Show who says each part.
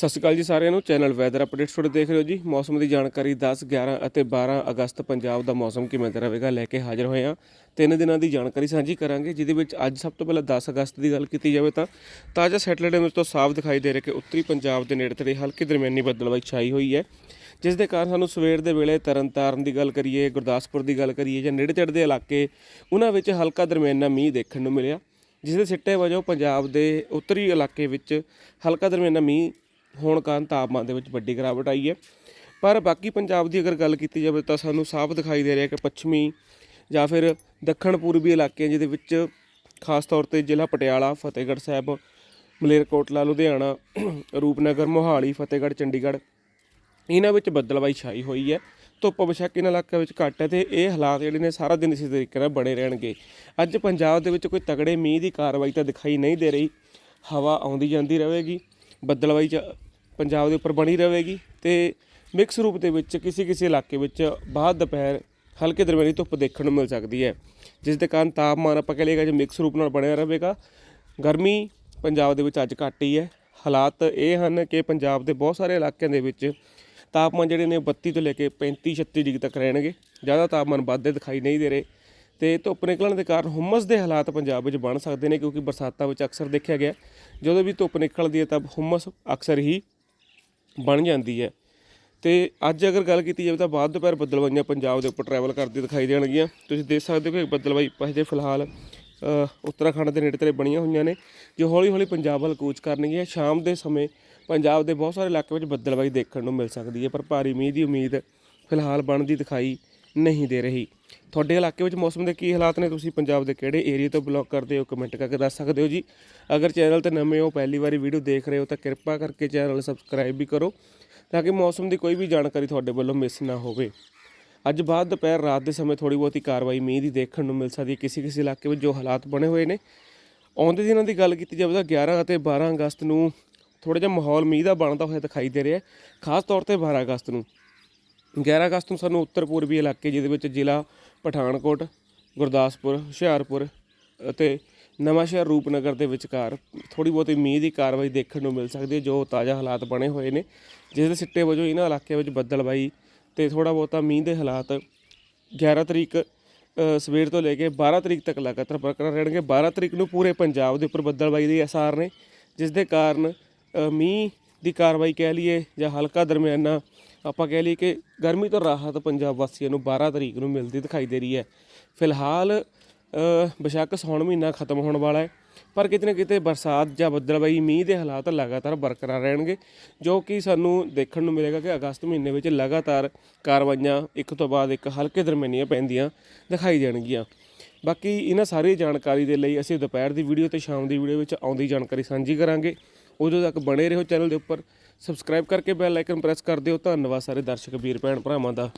Speaker 1: ਸਤਿ ਸ਼੍ਰੀ ਅਕਾਲ ਜੀ ਸਾਰਿਆਂ ਨੂੰ। ਚੈਨਲ ਵੈਦਰ ਅਪਡੇਟਸ ਤੁਹਾਡੇ ਦੇਖ ਰਹੇ ਹੋ ਜੀ। ਮੌਸਮ ਦੀ ਜਾਣਕਾਰੀ 10 11 ਅਤੇ 12 ਅਗਸਤ ਪੰਜਾਬ ਦਾ ਮੌਸਮ ਕਿਵੇਂ ਦਾ ਰਹੇਗਾ ਲੈ ਕੇ ਹਾਜ਼ਰ ਹੋਏ ਹਾਂ। ਤਿੰਨ ਦਿਨਾਂ ਦੀ ਜਾਣਕਾਰੀ ਸਾਂਝੀ ਕਰਾਂਗੇ, ਜਿਹਦੇ ਵਿੱਚ ਅੱਜ ਸਭ ਤੋਂ ਪਹਿਲਾਂ 10 ਅਗਸਤ ਦੀ ਗੱਲ ਕੀਤੀ ਜਾਵੇ ਤਾਂ ਤਾਜ਼ਾ ਸੈਟੇਲਾਈਟ ਇਮੇਜ ਤੋਂ ਸਾਫ਼ ਦਿਖਾਈ ਦੇ ਰਿਹਾ ਕਿ ਉੱਤਰੀ ਪੰਜਾਬ ਦੇ ਨੇੜੇ ਤੇੜੇ ਹਲਕੀ ਦਰਮਿਆਨੀ ਬੱਦਲਵਾਈ ਛਾਈ ਹੋਈ ਹੈ, ਜਿਸ ਦੇ ਕਾਰਨ ਸਾਨੂੰ ਸਵੇਰ ਦੇ ਵੇਲੇ ਤਰਨਤਾਰਨ ਦੀ ਗੱਲ ਕਰੀਏ, ਗੁਰਦਾਸਪੁਰ ਦੀ ਗੱਲ ਕਰੀਏ ਜਾਂ ਨੇੜੇ ਤੇੜੇ ਦੇ ਇਲਾਕੇ, ਉਹਨਾਂ ਵਿੱਚ ਹਲਕਾ ਦਰਮਿਆਨਾ ਮੀਂਹ ਦੇਖਣ ਨੂੰ ਮਿਲਿਆ, ਜਿਸ ਦੇ ਸਿੱਟੇ ਵਜੋਂ ਪੰਜਾਬ ਦੇ ਉੱਤਰੀ ਇਲਾਕੇ ਵਿੱਚ ਹਲਕਾ ਦਰਮਿਆਨਾ ਮੀਂਹ ਹੋਣ ਕਾਰਨ ਤਾਪਮਾਨ ਦੇ ਵਿੱਚ ਵੱਡੀ ਗਿਰਾਵਟ ਆਈ ਹੈ। ਪਰ ਬਾਕੀ ਪੰਜਾਬ ਦੀ ਅਗਰ ਗੱਲ ਕੀਤੀ ਜਾਵੇ ਤਾਂ ਸਾਨੂੰ ਸਾਫ਼ ਦਿਖਾਈ ਦੇ ਰਿਹਾ ਕਿ ਪੱਛਮੀ ਜਾਂ ਫਿਰ ਦੱਖਣ ਪੂਰਬੀ ਇਲਾਕੇ ਜਿਹਦੇ ਵਿੱਚ ਖਾਸ ਤੌਰ ਤੇ ਜ਼ਿਲ੍ਹਾ ਪਟਿਆਲਾ, ਫਤਿਹਗੜ੍ਹ ਸਾਹਿਬ, ਮਲੇਰਕੋਟਲਾ, ਲੁਧਿਆਣਾ, ਰੂਪਨਗਰ, ਮੋਹਾਲੀ, ਫਤਿਹਗੜ੍ਹ, ਚੰਡੀਗੜ੍ਹ, ਇਹਨਾਂ ਵਿੱਚ ਬੱਦਲਵਾਈ ਛਾਈ ਹੋਈ ਹੈ। ਧੁੱਪ ਬਸ਼ੱਕ ਇਹਨਾਂ ਇਲਾਕਿਆਂ ਵਿੱਚ ਘੱਟ ਹੈ ਤੇ ਇਹ ਹਾਲਾਤ ਜਿਹੜੇ ਨੇ ਸਾਰਾ ਦਿਨ ਇਸੇ ਤਰੀਕੇ ਨਾਲ ਬਣੇ ਰਹਿਣਗੇ। ਅੱਜ ਪੰਜਾਬ ਦੇ ਵਿੱਚ ਕੋਈ ਤਗੜੇ ਮੀਂਹ ਦੀ ਕਾਰਵਾਈ ਤਾਂ ਦਿਖਾਈ ਨਹੀਂ ਦੇ ਰਹੀ। ਹਵਾ ਆਉਂਦੀ ਜਾਂਦੀ ਰਹੇਗੀ। ਬੱਦਲਵਾਈ ਚ ਪੰਜਾਬ ਦੇ ਉੱਪਰ ਬਣੀ ਰਹੇਗੀ ਤੇ ਮਿਕਸ ਰੂਪ ਦੇ ਵਿੱਚ ਕਿਸੇ ਕਿਸੇ ਇਲਾਕੇ ਵਿੱਚ ਬਾਅਦ ਦੁਪਹਿਰ ਹਲਕੇ ਦਰਮਿਆਨੀ ਧੁੱਪ ਦੇਖਣ ਨੂੰ ਮਿਲ ਸਕਦੀ ਹੈ, ਜਿਸ ਦੇ ਕਾਰਨ ਤਾਪਮਾਨ ਆਪਾਂ ਕਹਿ ਲਈਏ ਜੇ ਮਿਕਸ ਰੂਪ ਨਾਲ ਬਣਿਆ ਰਹੇਗਾ। ਗਰਮੀ ਪੰਜਾਬ ਦੇ ਵਿੱਚ ਅੱਜ ਘੱਟ ਹੀ ਹੈ। ਹਾਲਾਤ ਇਹ ਹਨ ਕਿ ਪੰਜਾਬ ਦੇ ਬਹੁਤ ਸਾਰੇ ਇਲਾਕਿਆਂ ਦੇ ਵਿੱਚ ਤਾਪਮਾਨ ਜਿਹੜੇ ਨੇ 32 ਤੋਂ ਲੈ ਕੇ 35 36 ਡਿਗਰੀ ਤੱਕ ਰਹਿਣਗੇ। ਜ਼ਿਆਦਾ ਤਾਪਮਾਨ ਵੱਧਦੇ ਦਿਖਾਈ ਨਹੀਂ ਦੇ ਰਹੇ। ਤੇ ਧੁੱਪ ਨਿਕਲਣ ਦੇ ਕਾਰਨ ਹੁਮਸ ਦੇ ਹਾਲਾਤ ਪੰਜਾਬ ਵਿੱਚ ਬਣ ਸਕਦੇ ਨੇ, ਕਿਉਂਕਿ ਬਰਸਾਤਾਂ ਵਿੱਚ ਅਕਸਰ ਦੇਖਿਆ ਗਿਆ ਜਦੋਂ ਵੀ ਧੁੱਪ ਨਿਕਲਦੀ ਹੈ ਤਾਂ ਹੁਮਸ ਅਕਸਰ ਹੀ ਬਣ ਜਾਂਦੀ ਹੈ। ਤੇ ਅੱਜ ਅਗਰ ਗੱਲ ਕੀਤੀ ਜਾਵੇ, ਤਾਂ ਬਾਅਦ ਦੁਪਹਿਰ ਬੱਦਲਵਾਈਆਂ ਪੰਜਾਬ ਦੇ ਉੱਪਰ ਟਰੈਵਲ ਕਰਦੀ ਦਿਖਾਈ ਦੇਣਗੀਆਂ। ਤੁਸੀਂ ਦੇਖ ਸਕਦੇ ਹੋ ਕਿ ਬੱਦਲਵਾਈ ਹਜੇ ਫਿਲਹਾਲ ਉੱਤਰਾਖੰਡ ਦੇ ਨੇੜੇ ਤੇੜੇ ਬਣੀਆਂ ਹੋਈਆਂ ਨੇ, ਜੋ ਹੌਲੀ ਹੌਲੀ ਪੰਜਾਬ ਵੱਲ ਕੂਚ ਕਰਨਗੀਆਂ। ਸ਼ਾਮ ਦੇ ਸਮੇਂ ਪੰਜਾਬ ਦੇ ਬਹੁਤ ਸਾਰੇ ਇਲਾਕੇ ਵਿੱਚ ਬੱਦਲਵਾਈ ਦੇਖਣ ਨੂੰ ਮਿਲ ਸਕਦੀ ਹੈ, ਪਰ ਭਾਰੀ ਮੀਂਹ ਦੀ ਉਮੀਦ ਫਿਲਹਾਲ ਬਣਦੀ ਦਿਖਾਈ ਨਹੀਂ ਦੇ ਰਹੀ। ਤੁਹਾਡੇ ਇਲਾਕੇ ਵਿੱਚ ਮੌਸਮ ਦੇ ਕੀ ਹਾਲਾਤ ਨੇ? ਤੁਸੀਂ ਪੰਜਾਬ ਦੇ ਕਿਹੜੇ ਏਰੀਆ ਤੋਂ ਬਲੌਗ ਕਰਦੇ ਹੋ? ਕਮੈਂਟ ਕਰਕੇ ਦੱਸ ਸਕਦੇ ਹੋ ਜੀ। ਅਗਰ ਚੈਨਲ ਤੇ ਨਵੇਂ ਹੋ, ਪਹਿਲੀ ਵਾਰੀ ਵੀਡੀਓ ਦੇਖ ਰਹੇ ਹੋ, ਤਾਂ ਕਿਰਪਾ ਕਰਕੇ ਚੈਨਲ ਸਬਸਕ੍ਰਾਈਬ ਵੀ ਕਰੋ ਤਾਂ ਕਿ ਮੌਸਮ ਦੀ ਕੋਈ ਵੀ ਜਾਣਕਾਰੀ ਤੁਹਾਡੇ ਵੱਲੋਂ ਮਿਸ ਨਾ ਹੋਵੇ। ਅੱਜ ਬਾਅਦ ਦੁਪਹਿਰ ਰਾਤ ਦੇ ਸਮੇਂ ਥੋੜੀ ਬਹੁਤੀ ਕਾਰਵਾਈ ਮੀਂਹ ਦੀ ਦੇਖਣ ਨੂੰ ਮਿਲ ਸਕਦੀ ਹੈ। ਕਿਸੇ ਕਿਸੇ ਇਲਾਕੇ ਵਿੱਚ ਜੋ ਹਾਲਾਤ ਬਣੇ ਹੋਏ ਨੇ। ਆਉਂਦੇ ਦਿਨਾਂ ਦੀ ਗੱਲ ਕੀਤੀ ਜਾਵੇ ਤਾਂ 11 ਅਤੇ 12 ਅਗਸਤ ਨੂੰ ਥੋੜਾ ਜਿਹਾ ਮਾਹੌਲ ਮੀਂਹ ਦਾ ਬਣਦਾ ਹੋਇਆ ਦਿਖਾਈ ਦੇ ਰਿਹਾ ਖਾਸ ਤੌਰ ਤੇ 12 ਅਗਸਤ ਨੂੰ। 11 ਅਗਸਤ ਨੂੰ ਸਾਨੂੰ ਉੱਤਰ ਪੂਰਬੀ ਇਲਾਕੇ, ਜਿਹਦੇ ਵਿੱਚ ਜ਼ਿਲ੍ਹਾ ਪਠਾਨਕੋਟ, ਗੁਰਦਾਸਪੁਰ, ਹੁਸ਼ਿਆਰਪੁਰ ਅਤੇ ਨਵਾਂਸ਼ਹਿਰ ਰੂਪਨਗਰ ਦੇ ਵਿਚਕਾਰ ਥੋੜੀ ਬਹੁਤੀ ਮੀਂਹ ਦੀ ਕਾਰਵਾਈ ਦੇਖਣ ਨੂੰ ਮਿਲ ਸਕਦੀ ਹੈ, ਜੋ ਤਾਜ਼ਾ ਹਾਲਾਤ ਬਣੇ ਹੋਏ ਨੇ, ਜਿਸ ਦੇ ਸਿੱਟੇ ਵਜੋਂ ਇਹਨਾਂ ਇਲਾਕਿਆਂ ਵਿੱਚ ਬੱਦਲਬਾਈ ਤੇ ਥੋੜਾ ਬਹੁਤਾ ਮੀਂਹ ਦੇ ਹਾਲਾਤ 11 ਤਰੀਕ ਸਵੇਰ ਤੋਂ ਲੈ ਕੇ 12 ਤਰੀਕ ਤੱਕ ਲਗਾਤਾਰ ਬਰਕਰਾਰ ਰਹਿਣਗੇ। 12 ਤਰੀਕ ਨੂੰ ਪੂਰੇ ਪੰਜਾਬ ਦੇ ਉੱਪਰ ਬੱਦਲਬਾਈ ਦੇ ਆਸਾਰ ਨੇ, ਜਿਸ ਦੇ ਕਾਰਨ ਮੀਂਹ ਦੀ ਕਾਰਵਾਈ ਕਹਿ ਲਈਏ ਜਾਂ ਹਲਕਾ ਦਰਮਿਆਨਾ ਆਪਾਂ ਕਹਿ ਲਈਏ ਕਿ ਗਰਮੀ ਤੋਂ ਰਾਹਤ ਪੰਜਾਬ ਵਾਸੀਆਂ ਨੂੰ 12 ਤਰੀਕ ਨੂੰ ਮਿਲਦੀ ਦਿਖਾਈ ਦੇ ਰਹੀ ਹੈ। ਫਿਲਹਾਲ ਅ, ਬੇਸ਼ੱਕ ਸੌਣ ਮਹੀਨਾ ਖਤਮ ਹੋਣ ਵਾਲਾ ਹੈ ਪਰ ਕਿਤੇ ਨਾ ਕਿਤੇ ਬਰਸਾਤ ਜਾਂ ਬੱਦਲਬਾਈ ਮੀਂਹ ਦੇ ਹਾਲਾਤ ਲਗਾਤਾਰ ਬਰਕਰਾਰ ਰਹਿਣਗੇ ਜੋ ਕਿ ਸਾਨੂੰ ਦੇਖਣ ਨੂੰ ਮਿਲੇਗਾ ਕਿ ਅਗਸਤ ਮਹੀਨੇ ਵਿੱਚ ਲਗਾਤਾਰ ਕਾਰਵਾਈਆਂ ਇੱਕ ਤੋਂ ਬਾਅਦ ਇੱਕ ਹਲਕੇ ਦਰਮਿਆਨੀਆਂ ਪੈਂਦੀਆਂ ਦਿਖਾਈ ਦੇਣਗੀਆਂ ਬਾਕੀ ਇਹਨਾਂ ਸਾਰੀ ਜਾਣਕਾਰੀ ਦੇ ਲਈ ਅਸੀਂ ਦੁਪਹਿਰ ਦੀ ਵੀਡੀਓ ਤੇ ਸ਼ਾਮ ਦੀ ਵੀਡੀਓ ਵਿੱਚ ਆਉਂਦੀ ਜਾਣਕਾਰੀ ਸਾਂਝੀ ਕਰਾਂਗੇ। ਉਦੋਂ ਤੱਕ ਬਣੇ ਰਹੋ ਚੈਨਲ ਦੇ ਉੱਪਰ। ਸਬਸਕ੍ਰਾਈਬ ਕਰਕੇ ਬੈਲ ਆਈਕਨ ਪ੍ਰੈਸ ਕਰ ਦਿਓ। ਧੰਨਵਾਦ ਸਾਰੇ ਦਰਸ਼ਕ, ਵੀਰ, ਭੈਣ, ਭਰਾਵਾਂ ਦਾ।